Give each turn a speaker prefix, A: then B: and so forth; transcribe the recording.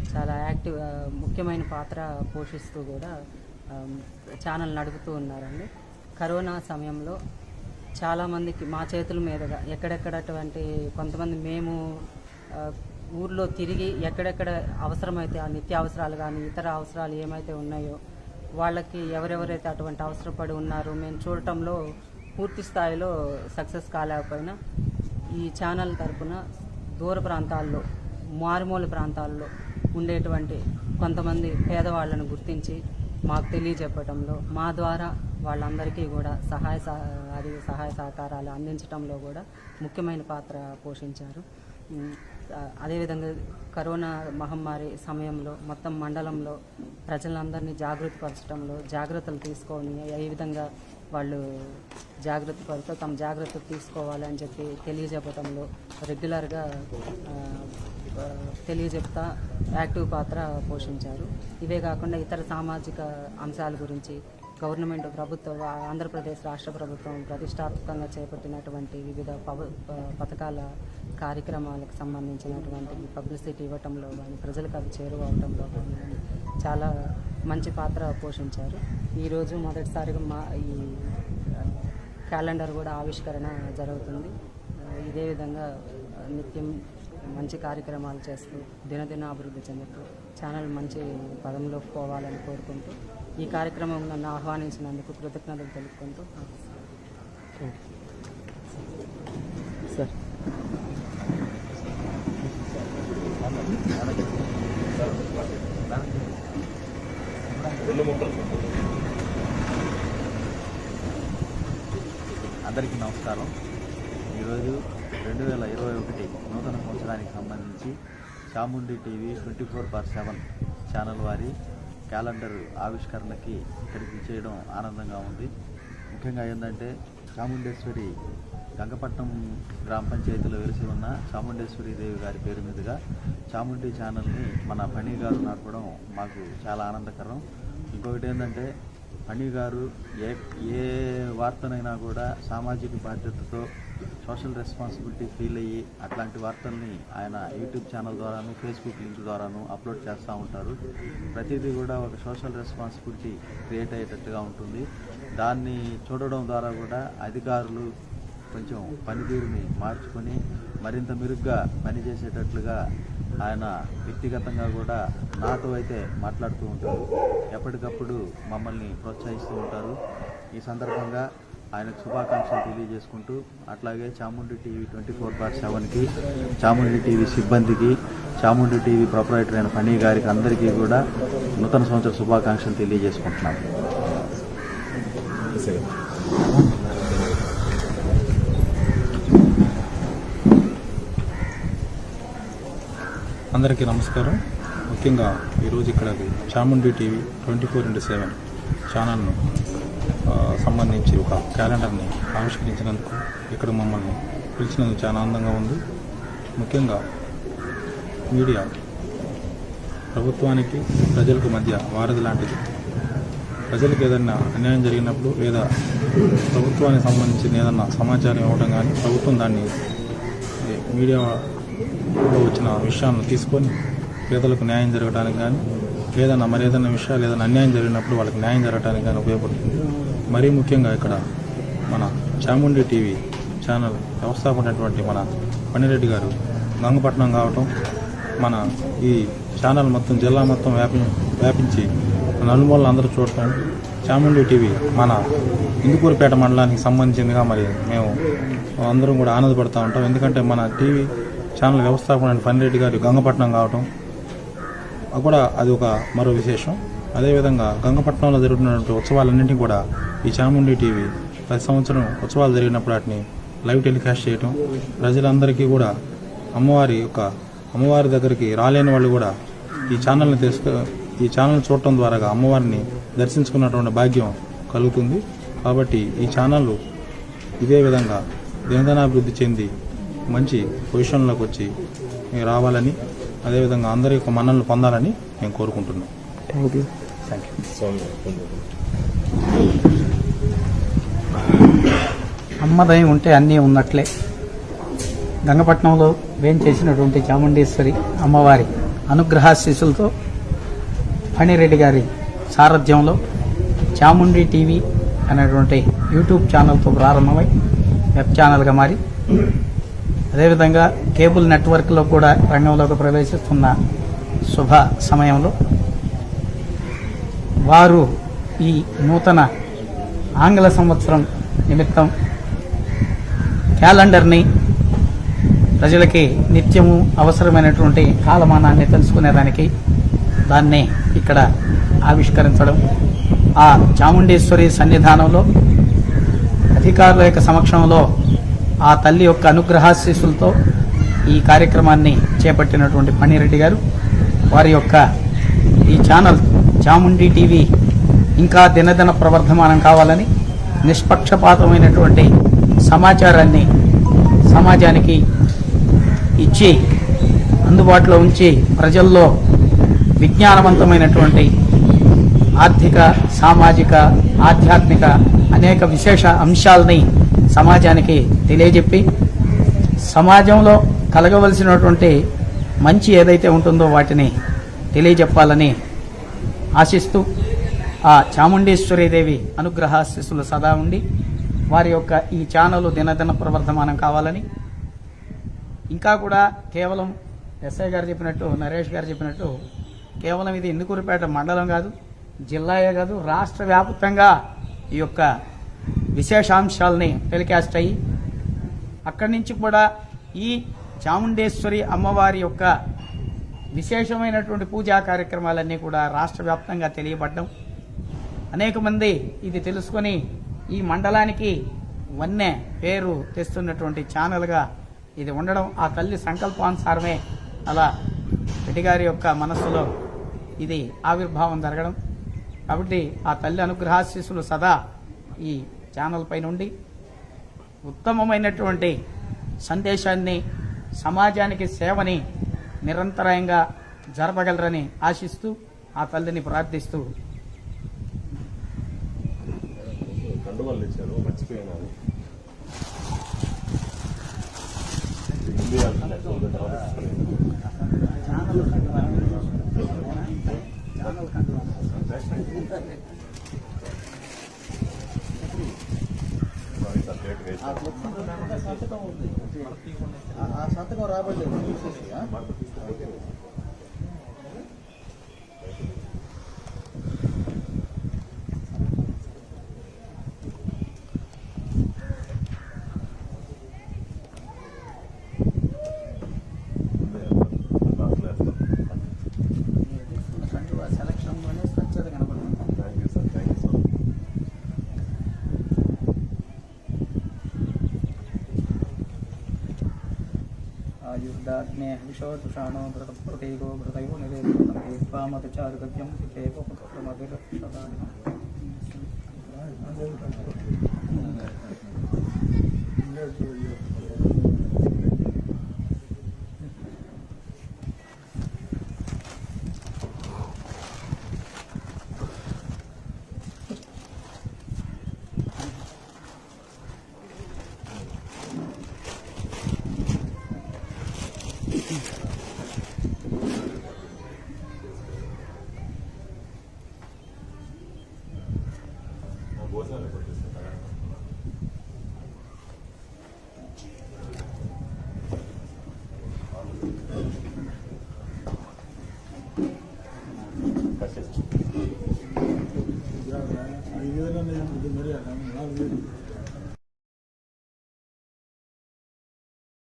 A: చాలా యాక్టివ్ ముఖ్యమైన పాత్ర పోషిస్తూ కూడా ఛానల్ నడుపుతూ ఉన్నారండి. కరోనా సమయంలో చాలామందికి మా చేతుల మీదుగా ఎక్కడెక్కడటువంటి కొంతమంది మేము ఊర్లో తిరిగి ఎక్కడెక్కడ అవసరమైతే ఆ నిత్య అవసరాలు కానీ ఇతర అవసరాలు ఏమైతే ఉన్నాయో వాళ్ళకి ఎవరెవరైతే అటువంటి అవసరపడి ఉన్నారో మేము చూడటంలో పూర్తి స్థాయిలో సక్సెస్ కాలేకపోయినా ఈ ఛానల్ తరపున దూర ప్రాంతాల్లో మారుమూల ప్రాంతాల్లో ఉండేటువంటి కొంతమంది పేదవాళ్ళను గుర్తించి మాకు తెలియజెప్పటంలో మా ద్వారా వాళ్ళందరికీ కూడా సహాయ అది సహాయ సహకారాలు అందించడంలో కూడా ముఖ్యమైన పాత్ర పోషించారు. అదేవిధంగా కరోనా మహమ్మారి సమయంలో మొత్తం మండలంలో ప్రజలందరినీ జాగృతి పరచడంలో జాగ్రత్తలు తీసుకొని ఏ విధంగా వాళ్ళు జాగ్రత్త పడుతూ తమ జాగ్రత్తలు తీసుకోవాలని చెప్పి తెలియజెప్పడంలో రెగ్యులర్గా తెలియజెప్తా యాక్టివ్ పాత్ర పోషించారు. ఇవే కాకుండా ఇతర సామాజిక అంశాల గురించి గవర్నమెంట్ ప్రభుత్వం ఆంధ్రప్రదేశ్ రాష్ట్ర ప్రభుత్వం ప్రతిష్టాత్మకంగా చేపట్టినటువంటి వివిధ ప- పథకాల కార్యక్రమాలకు సంబంధించినటువంటి పబ్లిసిటీ ఇవ్వటంలో కానీ ప్రజలకు అవి చేరువవటంలో కానీ చాలా మంచి పాత్ర పోషించారు. ఈరోజు మొదటిసారిగా మా ఈ క్యాలెండర్ కూడా ఆవిష్కరణ జరుగుతుంది. ఇదే విధంగా నిత్యం మంచి కార్యక్రమాలు చేస్తూ దినదిన అభివృద్ధి చెందుతూ ఛానల్ మంచి పదంలోకి పోవాలని కోరుకుంటూ ఈ కార్యక్రమం నన్ను ఆహ్వానించినందుకు కృతజ్ఞతలు తెలుపుకుంటూ
B: సార్.
C: అందరికీ నమస్కారం. ఈరోజు రెండు వేల ఇరవై ఒకటి నూతన సంవత్సరానికి సంబంధించి Chamundi TV twenty four bar seven channel వారి క్యాలెండర్ ఆవిష్కరణకి ఇక్కడికి చేయడం ఆనందంగా ఉంది. ముఖ్యంగా ఏంటంటే చాముండేశ్వరి గంగపట్నం గ్రామ పంచాయతీలో వెలిసి ఉన్న చాముండేశ్వరి దేవి గారి పేరు మీదుగా చాముండి ఛానల్ని మన ఫణి గారు నడపడం మాకు చాలా ఆనందకరం. ఇంకొకటి ఏంటంటే ఫణి గారు ఏ ఏ వార్తనైనా కూడా సామాజిక బాధ్యతతో సోషల్ రెస్పాన్సిబిలిటీ ఫీల్ అయ్యి అట్లాంటి వార్తల్ని ఆయన యూట్యూబ్ ఛానల్ ద్వారాను ఫేస్బుక్ లింక్ ద్వారాను అప్లోడ్ చేస్తూ ఉంటారు. ప్రతిదీ కూడా ఒక సోషల్ రెస్పాన్సిబిలిటీ క్రియేట్ అయ్యేటట్టుగా ఉంటుంది. దాన్ని చూడడం ద్వారా కూడా అధికారులు కొంచెం పనితీరుని మార్చుకొని మరింత మెరుగ్గా పనిచేసేటట్లుగా ఆయన వ్యక్తిగతంగా కూడా నాతో అయితే మాట్లాడుతూ ఉంటారు. ఎప్పటికప్పుడు మమ్మల్ని ప్రోత్సహిస్తూ ఉంటారు. ఈ సందర్భంగా ఆయనకు శుభాకాంక్షలు తెలియజేసుకుంటూ అట్లాగే Chamundi TV twenty four bar సెవెన్కి చాముండి టీవీ సిబ్బందికి చాముండి టీవీ ప్రొపరేటర్ అయిన ఫనీ గారికి అందరికీ కూడా నూతన సంవత్సర శుభాకాంక్షలు తెలియజేసుకుంటున్నాను.
D: అందరికీ నమస్కారం. ముఖ్యంగా ఈరోజు ఇక్కడ Chamundi TV twenty four into seven ఛానల్ను సంబంధించి ఒక క్యాలెండర్ని ఆవిష్కరించినందుకు ఇక్కడ మమ్మల్ని పిలిచినందుకు చాలా ఆనందంగా ఉంది. ముఖ్యంగా మీడియా ప్రభుత్వానికి ప్రజలకు మధ్య వారధి లాంటిది. ప్రజలకు ఏదైనా అన్యాయం జరిగినప్పుడు లేదా ప్రభుత్వానికి సంబంధించిన ఏదన్నా సమాచారం ఇవ్వడం కానీ ప్రభుత్వం దాన్ని మీడియా ఇప్పుడు వచ్చిన విషయాలను తీసుకొని పేదలకు న్యాయం జరగడానికి కానీ ఏదైనా మరేదైనా విషయాలు ఏదైనా అన్యాయం జరిగినప్పుడు వాళ్ళకి న్యాయం జరగడానికి కానీ ఉపయోగపడుతుంది. మరీ ముఖ్యంగా ఇక్కడ మన చాముండి టీవీ ఛానల్ వ్యవస్థాపనటువంటి మన పనిరెడ్డి గారు గంగపట్నం కావటం మన ఈ ఛానల్ మొత్తం జిల్లా మొత్తం వ్యాపి వ్యాపించి నలుమూలలు అందరూ చూడటం. చాముండి టీవీ మన ఇందుకూరుపేట మండలానికి సంబంధించిందిగా మరి మేము అందరం కూడా ఆనందపడుతూ ఉంటాం. ఎందుకంటే మన టీవీ ఛానల్ వ్యవస్థాపన పనిరెడ్డి గారి గంగపట్నం కావటం కూడా అది ఒక మరో విశేషం. అదేవిధంగా గంగపట్నంలో జరుగుతున్నటువంటి ఉత్సవాలన్నింటినీ కూడా ఈ చాముండి టీవీ ప్రతి సంవత్సరం ఉత్సవాలు జరిగినప్పుడు వాటిని లైవ్ టెలికాస్ట్ చేయటం ప్రజలందరికీ కూడా అమ్మవారి యొక్క అమ్మవారి దగ్గరికి రాలేని వాళ్ళు కూడా ఈ ఛానల్ని తెలుసుకో ఈ ఛానల్ చూడటం ద్వారా అమ్మవారిని దర్శించుకున్నటువంటి భాగ్యం కలుగుతుంది. కాబట్టి ఈ ఛానల్ ఇదే విధంగా దినదినాభివృద్ధి చెంది మంచి పొజిషన్లోకి వచ్చి రావాలని అదేవిధంగా అందరి యొక్క మన్ననలు పొందాలని నేను కోరుకుంటున్నాను.
B: థ్యాంక్ యూ
E: అమ్మదయం ఉంటే అన్నీ ఉన్నట్లే. గంగపట్నంలో వేం చేసినటువంటి చాముండేశ్వరి అమ్మవారి అనుగ్రహాశీసులతో ఫణిరెడ్డి గారి సారథ్యంలో చాముండి టీవీ అనేటువంటి యూట్యూబ్ ఛానల్తో ప్రారంభమై వెబ్ ఛానల్గా మారి అదేవిధంగా కేబుల్ నెట్వర్క్లో కూడా రంగంలోకి ప్రవేశిస్తున్న శుభ సమయంలో వారు ఈ నూతన ఆంగ్ల సంవత్సరం నిమిత్తం క్యాలెండర్ని ప్రజలకి నిత్యము అవసరమైనటువంటి కాలమానాన్ని తెలుసుకునేదానికి దాన్ని ఇక్కడ ఆవిష్కరించడం. ఆ చాముండేశ్వరి సన్నిధానంలో అధికారుల యొక్క సమక్షంలో ఆ తల్లి యొక్క అనుగ్రహాశీస్సులతో ఈ కార్యక్రమాన్ని చేపట్టినటువంటి పనిరెడ్డి గారు వారి యొక్క ఈ ఛానల్ చాముండి టీవీ ఇంకా దినదిన ప్రవర్ధమానం కావాలని నిష్పక్షపాతమైనటువంటి సమాచారాన్ని సమాజానికి ఇచ్చి అందుబాటులో ఉంచి ప్రజల్లో విజ్ఞానవంతమైనటువంటి ఆర్థిక సామాజిక ఆధ్యాత్మిక అనేక విశేష అంశాలని సమాజానికి తెలియజెప్పి సమాజంలో కలగవలసినటువంటి మంచి ఏదైతే ఉంటుందో వాటిని తెలియజెప్పాలని ఆశిస్తూ ఆ చాముండేశ్వరీదేవి అనుగ్రహాశిస్సులు సదా ఉండి వారి యొక్క ఈ ఛానల్ దినదిన ప్రవర్ధమానం కావాలని ఇంకా కూడా కేవలం ఎస్ఐ గారు చెప్పినట్టు నరేష్ గారు చెప్పినట్టు కేవలం ఇది ఇందుకూరుపేట మండలం కాదు జిల్లాయే కాదు రాష్ట్ర వ్యాప్తంగా ఈ యొక్క విశేషాంశాలని టెలికాస్ట్ అయ్యి అక్కడి నుంచి కూడా ఈ చాముండేశ్వరి అమ్మవారి యొక్క విశేషమైనటువంటి పూజా కార్యక్రమాలన్నీ కూడా రాష్ట్ర వ్యాప్తంగా తెలియబడ్డం. అనేక మంది ఇది తెలుసుకొని ఈ మండలానికి వన్నె పేరు తెస్తున్నటువంటి ఛానల్గా ఇది ఉండడం ఆ తల్లి సంకల్పానుసారమే అలా రెడ్డి గారి యొక్క మనస్సులో ఇది ఆవిర్భావం జరగడం. కాబట్టి ఆ తల్లి అనుగ్రహాశీస్సులు సదా ఈ ఛానల్ పైన ఉండి ఉత్తమమైనటువంటి సందేశాన్ని సమాజానికి సేవని నిరంతరాయంగా జరపగలరని ఆశిస్తూ ఆ తల్లిని ప్రార్థిస్తూ
F: ఇచ్చారు మర్చిపోయాను హిందీ వాళ్ళు
C: సంతకం రాబట్టలేదు చూసేసి ఆ?
E: సెలక్షన్లోనే స్వచ్ఛత కనబడుతుంది
F: thank you sir thank you sir
E: ఆయుర్దాగ్నే విశోషాణో భృత ప్రతీకో భృతయో నివేదితమతిచారుగత్యం ఏకోపక్రమభిరక్షదాని